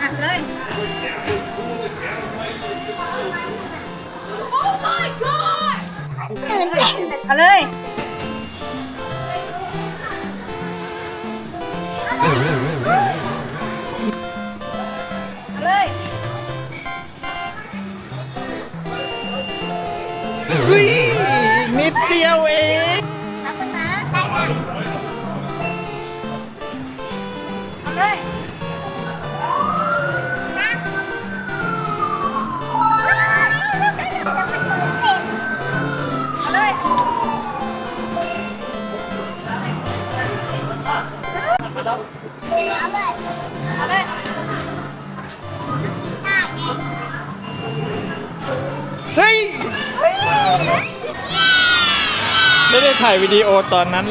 อะเลยตื่นเต้นเอาเลยเอาเลยเฮ้ยนิดเดียวเอง รับภาษาได้จ้ะ เอาเลยเอาเลยกีตาร์ไงเฮ้ย ไม่ได้ถ่ายวิดีโอตอนนั้นเลย